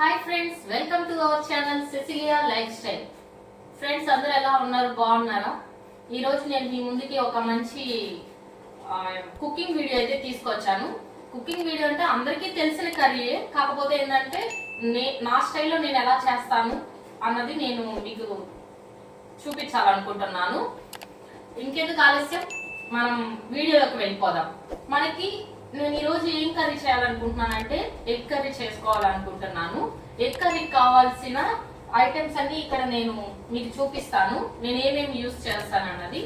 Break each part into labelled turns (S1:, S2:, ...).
S1: Hi friends welcome to our channel Cecilia lifestyle friends అందరూ ఎలా ఉన్నారు? బాగున్నారా? ఈరోజు నేను మీ ముందుకి ఒక మంచి కుకింగ్ వీడియో అయితే తీసుకొచ్చాను. కుకింగ్ వీడియో అంటే అందరికీ తెలిసిన కర్రీయే. కాకపోతే ఏంటంటే నే నా స్టైల్లో నేను ఎలా చేస్తాను అన్నది నేను మీకు చూపించాలనుకుంటున్నాను. ఇంకెందుకు ఆలస్యం? మనం వీడియోలోకి వెళ్ళిపోదాం. మనకి నేను ఈరోజు ఏం కర్రీ చేయాలనుకుంటున్నానంటే ఎగ్ కర్రీ చేసుకోవాలనుకుంటున్నాను. ఎగ్ కర్రీకి కావాల్సిన ఐటమ్స్ అన్ని ఇక్కడ నేను మీకు చూపిస్తాను. నేను ఏమేమి యూస్ చేస్తాను అన్నది.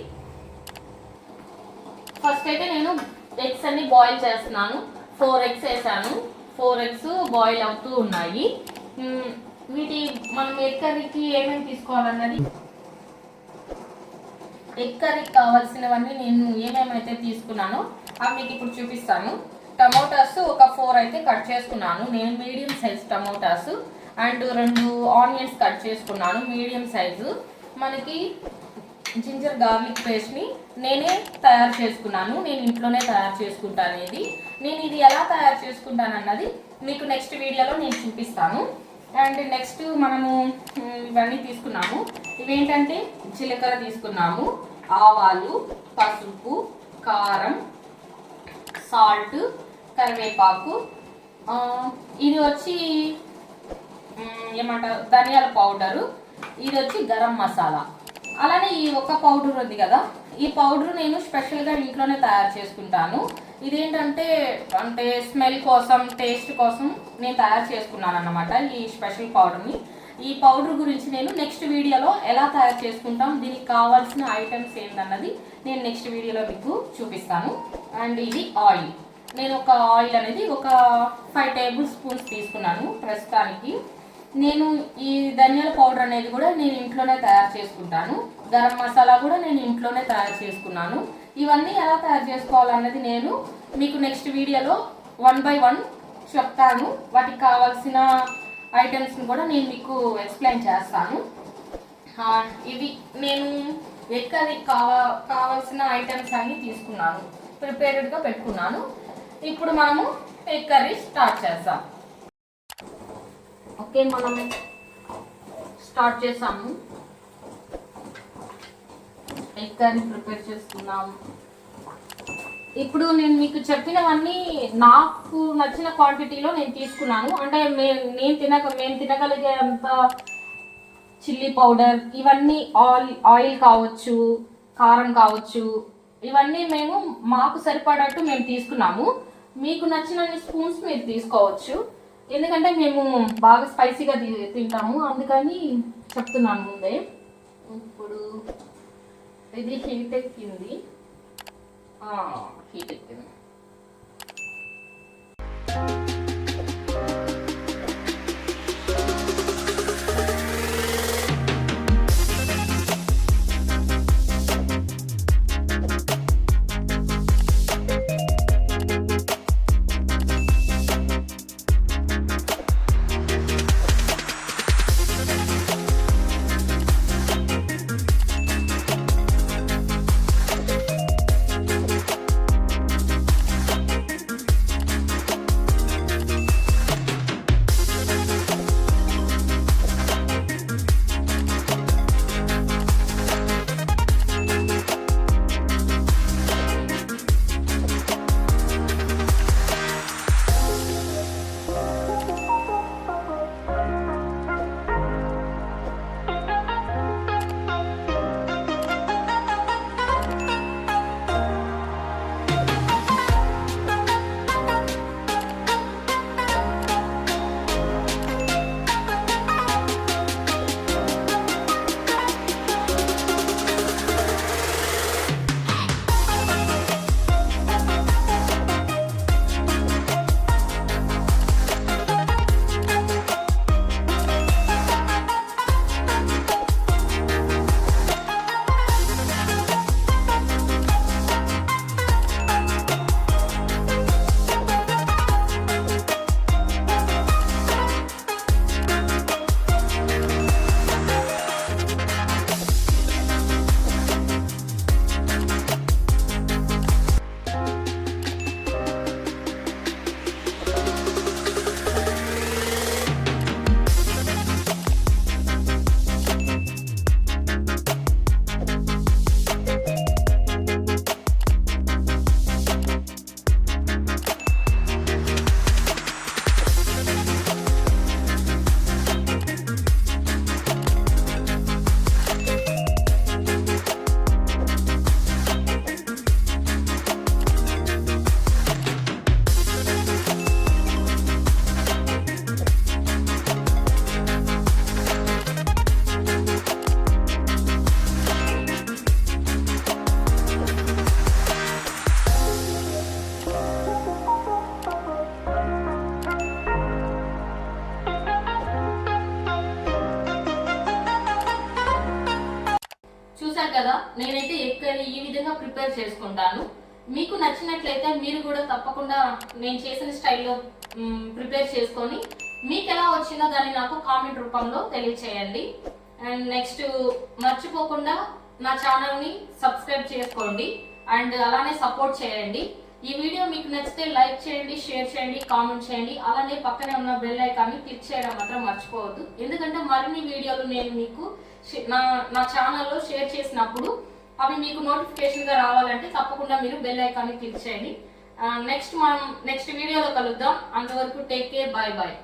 S1: ఫస్ట్ అయితే నేను ఎగ్స్ అన్ని బాయిల్ చేస్తున్నాను. ఫోర్ ఎగ్స్ వేసాను. ఫోర్ ఎగ్స్ బాయిల్ అవుతూ ఉన్నాయి. వీటి మనం ఎగ్ కర్రీకి ఏమేమి తీసుకోవాలన్నది ఎగ్ కర్రీకి కావాల్సినవన్నీ నేను ఏమేమైతే తీసుకున్నానో అవి మీకు ఇప్పుడు చూపిస్తాను. టమోటాస్ ఒక ఫోర్ అయితే కట్ చేసుకున్నాను. నేను మీడియం సైజ్ టమోటాస్ అండ్ రెండు ఆనియన్స్ కట్ చేసుకున్నాను మీడియం సైజు. మనకి జింజర్ గార్లిక్ పేస్ట్ని నేనే తయారు చేసుకున్నాను. నేను ఇంట్లోనే తయారు చేసుకుంటాను ఇది నేను ఇది ఎలా తయారు చేసుకుంటాను అన్నది మీకు నెక్స్ట్ వీడియోలో నేను చూపిస్తాను. అండ్ నెక్స్ట్ మనము ఇవన్నీ తీసుకున్నాము. ఇవేంటంటే జీలకర్ర తీసుకున్నాము. ఆవాలు పసుపు కారం సాల్ట్ కరివేపాకు ఇది వచ్చి ఏమంటారు? ధనియాల పౌడరు ఇది వచ్చి గరం మసాలా. అలానే ఈ ఒక్క పౌడర్ ఉంది కదా ఈ పౌడర్ నేను స్పెషల్గా ఇంట్లోనే తయారు చేసుకుంటాను. ఇదేంటంటే అంటే స్మెల్ కోసం టేస్ట్ కోసం నేను తయారు చేసుకున్నాను అన్నమాట ఈ స్పెషల్ పౌడర్ని. ఈ పౌడర్ గురించి నేను నెక్స్ట్ వీడియోలో ఎలా తయారు చేసుకుంటాం దీనికి కావాల్సిన ఐటమ్స్ ఏంటన్నది నేను నెక్స్ట్ వీడియోలో మీకు చూపిస్తాను. అండ్ ఇది ఆయిల్. నేను ఒక ఆయిల్ అనేది ఒక ఫైవ్ టేబుల్ స్పూన్స్ తీసుకున్నాను ప్రస్తుతానికి. నేను ఈ ధనియాల పౌడర్ అనేది కూడా నేను ఇంట్లోనే తయారు చేసుకుంటాను. గరం మసాలా కూడా నేను ఇంట్లోనే తయారు చేసుకున్నాను. ఇవన్నీ ఎలా తయారు చేసుకోవాలన్నది నేను మీకు నెక్స్ట్ వీడియోలో వన్ బై వన్ చెప్తాను. వాటికి కావాల్సిన ఐటమ్స్ని కూడా నేను మీకు ఎక్స్ప్లెయిన్ చేస్తాను. ఇవి నేను ఎక్కడి కావా కావాల్సిన ఐటమ్స్ అన్నీ తీసుకున్నాను. ప్రిపేర్డ్గా పెట్టుకున్నాను. ఇప్పుడు మనము ఎగ్ కర్రీ స్టార్ట్ చేద్దాం. ఓకే మనం స్టార్ట్ చేసాము. ఎగ్ కర్రీ ప్రిపేర్ చేసుకున్నాము ఇప్పుడు నేను మీకు చెప్పినవన్నీ నాకు నచ్చిన క్వాంటిటీలో నేను తీసుకున్నాను. అంటే మే- నేను తినక మేము తినగలిగే అంత చిల్లీ పౌడర్ ఇవన్నీ ఆయిల్ ఆయిల్ కావచ్చు కారం కావచ్చు ఇవన్నీ మేము మాకు సరిపడట్టు మేము తీసుకున్నాము. మీకు నచ్చిన స్పూన్స్ మీరు తీసుకోవచ్చు. ఎందుకంటే మేము బాగా స్పైసీగా తి- తింటాము. అందుకని చెప్తున్నాను ముందే. ఇప్పుడు ఇది హీట్ ఎక్కింది. 引いていってね。ప్రిపేర్ చేసుకుంటాను. మీకు నచ్చినట్లయితే మీరు కూడా తప్పకుండా నేను చేసిన స్టైల్లో ప్రిపేర్ చేసుకొని మీకు ఎలా వచ్చిందో దాన్ని నాకు కామెంట్ రూపంలో తెలియచేయండి. అండ్ నెక్స్ట్ మర్చిపోకుండా నా ఛానల్ని సబ్స్క్రైబ్ చేసుకోండి అండ్ అలానే సపోర్ట్ చేయండి. ఈ వీడియో మీకు నచ్చితే లైక్ చేయండి షేర్ చేయండి కామెంట్ చేయండి. అలానే పక్కనే ఉన్న బెల్ ఐకాన్ని క్లిక్ చేయడం మాత్రం మర్చిపోవద్దు. ఎందుకంటే మరిన్ని వీడియోలు నేను మీకు నా నా ఛానల్లో షేర్ చేసినప్పుడు అవి మీకు నోటిఫికేషన్గా రావాలంటే తప్పకుండా మీరు బెల్ ఐకాన్ని క్లిక్ చేయండి. నెక్స్ట్ మనం నెక్స్ట్ వీడియోలో కలుద్దాం. అంతవరకు టేక్ కేర్ బాయ్ బాయ్